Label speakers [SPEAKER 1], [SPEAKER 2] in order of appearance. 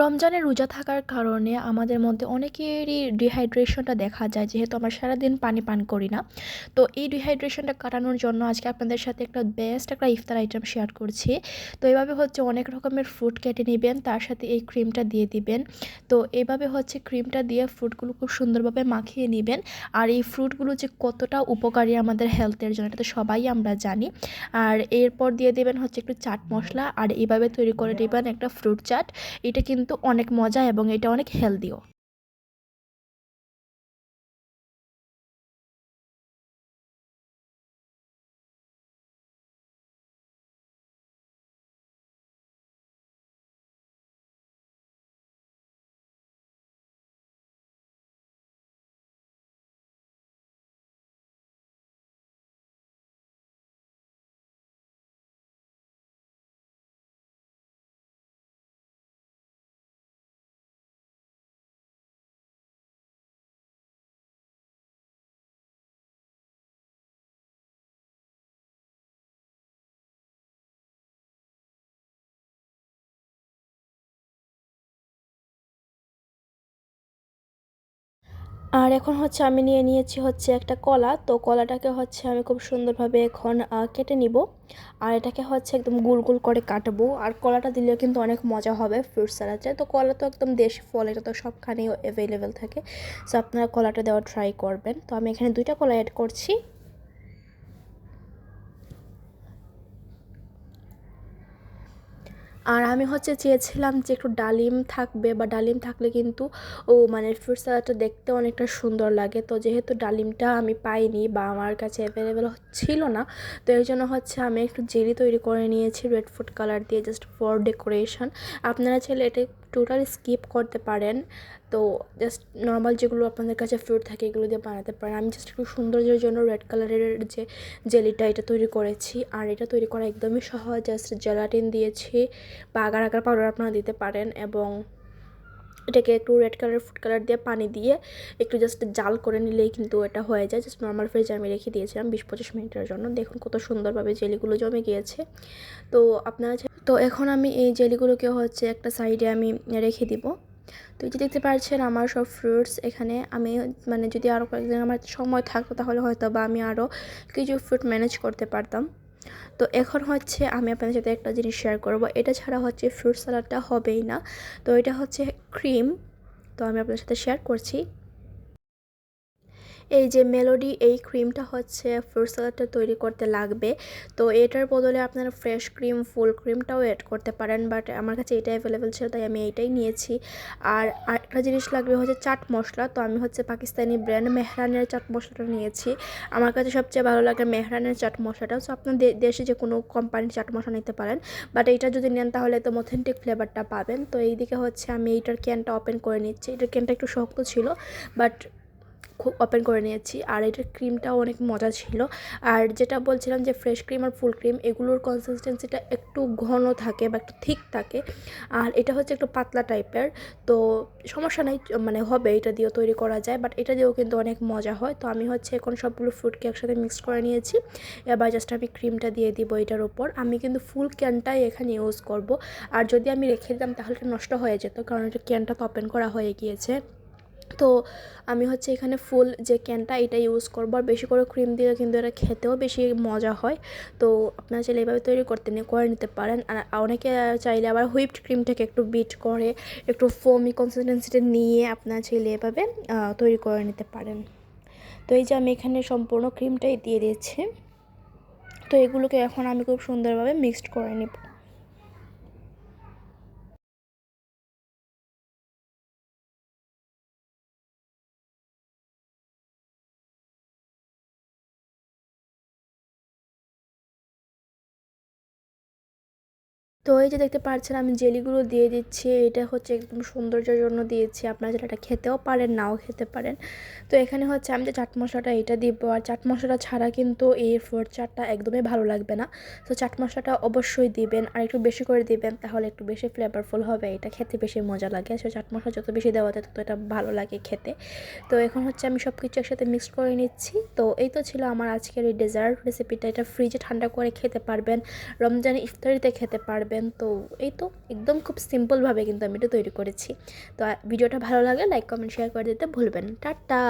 [SPEAKER 1] রমজানে রোজা থাকার কারণে আমাদের মধ্যে অনেকেরই ডিহাইড্রেশনটা দেখা যায়, যেহেতু আমরা সারাদিন পানি পান করি না। তো এই ডিহাইড্রেশনটা কাটানোর জন্য আজকে আপনাদের সাথে একটা বেস্ট একটা ইফতার আইটেম শেয়ার করছি। তো এভাবে হচ্ছে অনেক রকমের ফ্রুট কেটে নেবেন, তার সাথে এই ক্রিমটা দিয়ে দিবেন। তো এভাবে হচ্ছে ক্রিমটা দিয়ে ফ্রুটগুলো খুব সুন্দরভাবে মাখিয়ে নেবেন। আর এই ফ্রুটগুলো যে কতটা উপকারী আমাদের হেলথের জন্য, এটা তো সবাই আমরা জানি। আর এরপর দিয়ে দেবেন হচ্ছে একটু চাট মশলা, আর এইভাবে তৈরি করে নেবেন একটা ফ্রুট চাট। এটা কিন্তু অনেক মজা এবং এটা অনেক হেলদিও। আর এখন হচ্ছে আমি নিয়ে নিয়েছি হচ্ছে একটা কলা। তো কলাটাকে হচ্ছে আমি খুব সুন্দরভাবে এখন কেটে নিব। আর এটাকে হচ্ছে একদম গোল গোল করে কাটবো। আর কলাটা দিলেও কিন্তু অনেক মজা হবে ফ্রুট স্যালাডে তো কলা তো একদম দেশি ফল, এটা তো সবখানেই অ্যাভেলেবেল থাকে। সো আপনারা কলাটা দেওয়া ট্রাই করবেন। তো আমি এখানে দুইটা কলা অ্যাড করছি। আর আমি হচ্ছে চেয়েছিলাম যে একটু ডালিম থাকবে, বা ডালিম থাকলে কিন্তু, ও মানে ফ্রুট স্যালাডটা দেখতে অনেকটা সুন্দর লাগে। তো যেহেতু ডালিমটা আমি পাইনি বা আমার কাছে অ্যাভেলেবেল ছিল না, তো এর জন্য হচ্ছে আমি একটু জেরি তৈরি করে নিয়েছি রেড ফুড কালার দিয়ে জাস্ট ফর ডেকোরেশন আপনারা চাইলে এটা টোটালি স্কিপ করতে পারেন। তো জাস্ট নর্মাল যেগুলো আপনাদের কাছে ফ্রুট থাকে, এগুলো দিয়ে বানাতে পারেন। আমি জাস্ট একটু সৌন্দর্যের জন্য রেড কালারের যে জেলিটা এটা তৈরি করেছি। আর এটা তৈরি করা একদমই সহজ। জাস্ট জেলাটিন দিয়েছি। বা আগার আগার পাউডার আপনারা দিতে পারেন এবং এটাকে একটু রেড কালার ফুড কালার দিয়ে পানি দিয়ে একটু জাস্ট জাল করে নিলেই কিন্তু এটা হয়ে যায়। জাস্ট নর্মাল ফ্রিজে আমি রেখে দিয়েছিলাম বিশ পঁচিশ মিনিটের জন্য। দেখুন কত সুন্দরভাবে জেলিগুলো জমে গিয়েছে। তো আপনারা তো এখন আমি এই জেলিগুলোকে হচ্ছে একটা সাইডে আমি রেখে দিব। তো এই যে দেখতে পাচ্ছেন আমার সব ফ্রুটস এখানে আমি মানে যদি আরও কয়েকদিন আমার সময় থাকতো তাহলে হয়তো বা আমি আরও কিছু ফ্রুট ম্যানেজ করতে পারতাম। তো এখন হচ্ছে আমি আপনাদের সাথে একটা জিনিস শেয়ার করব। এটা ছাড়া হচ্ছে ফ্রুট স্যালাডটা হবেই না। তো এটা হচ্ছে ক্রিম। তো আমি আপনাদের সাথে শেয়ার করছি। এই যে মেলোডি এই ক্রিমটা হচ্ছে ফ্রুট স্যালাডটা তৈরি করতে লাগবে। তো এটার বদলে আপনারা ফ্রেশ ক্রিম ফুল ক্রিমটাও অ্যাড করতে পারেন বাট আমার কাছে এটা অ্যাভেলেবেল ছিল, তাই আমি এইটাই নিয়েছি। আর আরেকটা জিনিস লাগবে হচ্ছে চাট মশলা, তো আমি হচ্ছে পাকিস্তানি ব্র্যান্ড মেহরানের চাট মশলাটা নিয়েছি। আমার কাছে সবচেয়ে ভালো লাগে মেহরানের চাট মশলাটা সো আপনার দেশে যে কোনো কোম্পানির চাট মশলা নিতে পারেন বাট এইটা যদি নেন তাহলে একদম অথেন্টিক ফ্লেভারটা পাবেন। তো এইদিকে হচ্ছে আমি এইটার ক্যানটা ওপেন করে নিচ্ছি। এটার ক্যানটা একটু শক্ত ছিল বাট খুব ওপেন করে নিয়েছি। আর এটার ক্রিমটাও অনেক মজা ছিল। আর যেটা বলছিলাম যে ফ্রেশ ক্রিম আর ফুল ক্রিম এগুলোর কনসিস্টেন্সিটা একটু ঘন থাকে বা একটু থিক থাকে। আর এটা হচ্ছে একটু পাতলা টাইপের তো সমস্যা নাই মানে হবে, এটা দিয়েও তৈরি করা যায়। বাট এটা দিয়েও কিন্তু অনেক মজা হয়। তো আমি হচ্ছে এখন সবগুলো ফ্রুটকে একসাথে মিক্স করে নিয়েছি। এবার জাস্ট আমি ক্রিমটা দিয়ে দিব এটার ওপর আমি কিন্তু ফুল ক্যানটাই এখানে ইউজ করব। আর যদি আমি রেখে দিতাম তাহলে নষ্ট হয়ে যেত, কারণ এটা ক্যানটা তো ওপেন করা হয়ে গিয়েছে। তো আমি হচ্ছে এখানে ফুল যে ক্যানটা এটা ইউজ করব। আর বেশি করে ক্রিম দিলে কিন্তু এটা খেতেও বেশি মজা হয়। তো আপনারা চাইলে এভাবে তৈরি করতে নিয়ে করে নিতে পারেন। আর অনেকে চাইলে আবার হুইপড ক্রিমটাকে একটু বিট করে, একটু ফোমি কনসিস্টেন্সিটা নিয়ে আপনারা চাইলে এভাবে তৈরি করে নিতে পারেন। তো এই যে আমি এখানে সম্পূর্ণ ক্রিমটাই দিয়ে দিয়েছি। তো এগুলোকে এখন আমি খুব সুন্দরভাবে মিক্সড করে নেব। তো এই যে দেখতে পাচ্ছেন, আমি জেলিগুলো দিয়ে দিচ্ছি। এটা হচ্ছে একদম সৌন্দর্যের জন্য দিয়েছি। আপনারা যেটা এটা খেতেও পারেন, নাও খেতে পারেন। তো এখানে হচ্ছে আমি যে চাট মশলাটা এটা দিব, আর চাট মশলা ছাড়া কিন্তু এই ফ্রুট চাটটা একদমই ভালো লাগবে না। তো চাট মশলাটা অবশ্যই দিবেন, আর একটু বেশি করে দিবেন, তাহলে একটু বেশি ফ্লেভারফুল হবে। এটা খেতে বেশি মজা লাগে। সো চাট মশলা যত বেশি দেওয়া যায়, তত এটা ভালো লাগে খেতে। তো এখন হচ্ছে আমি সব কিছু একসাথে মিক্সড করে নিচ্ছি। তো এই তো ছিল আমার আজকের এই ডেজার্ট রেসিপিটা এটা ফ্রিজে ঠান্ডা করে খেতে পারবেন রমজানে ইফতারিতে খেতে পারবেন। পারবেন। তো এই তো একদম খুব সিম্পলভাবে কিন্তু আমি এটা তৈরি করেছি। তো ভিডিওটা ভালো লাগলে লাইক কমেন্ট শেয়ার করে দিতে ভুলবেন টাটা!